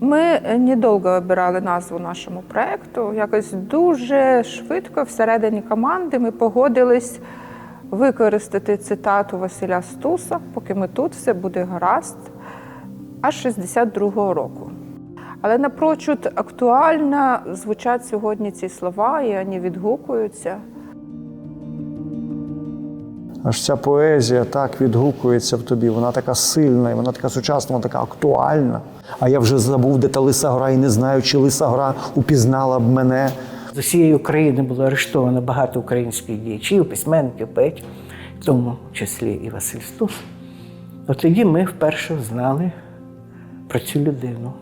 Ми е, недовго обирали назву нашому проєкту. Якось дуже швидко всередині команди ми погодились використати цитату Василя Стуса, поки ми тут, все буде гаразд, аж 62-го року. Але напрочуд актуально звучать сьогодні ці слова, і вони відгукуються. Аж ця поезія так відгукується в тобі. Вона така сильна, вона така сучасна, вона така актуальна. А я вже забув, де та лиса гора, і не знаю, чи лиса гора упізнала б мене. З усієї України було арештовано багато українських діячів, письменників, поетів, в тому числі і Василь Стус. От тоді ми вперше знали про цю людину.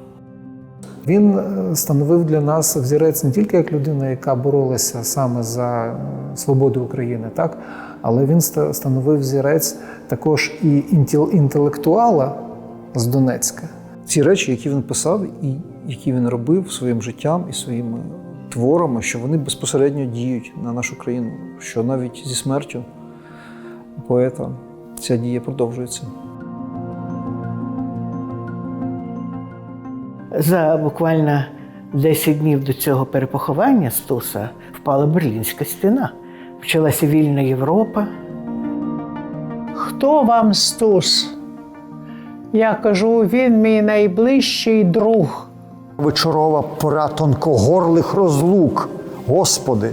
Він е, становив для нас взірець не тільки як людина, яка боролася саме за е, свободу України, так? але він ста- становив взірець також і інтел- інтелектуала з Донецька. ці речі, які він писав, і які він робив своїм життям і своїми творами, що вони безпосередньо діють на нашу країну, що навіть зі смертю поета ця дія продовжується. За буквально 10 днів до цього перепоховання Стуса впала Берлінська стіна. Почалася вільна Європа. Хто вам Стус? Я кажу, він мій найближчий друг. Вечорова пора тонкогорлих розлук. Господи,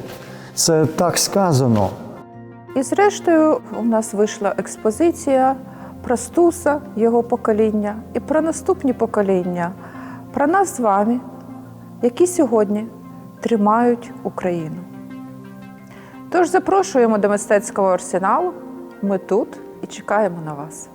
це так сказано. І зрештою, у нас вийшла експозиція про Стуса, його покоління, і про наступні покоління, про нас з вами, які сьогодні тримають Україну. Тож запрошуємо до мистецького арсеналу. Ми тут і чекаємо на вас.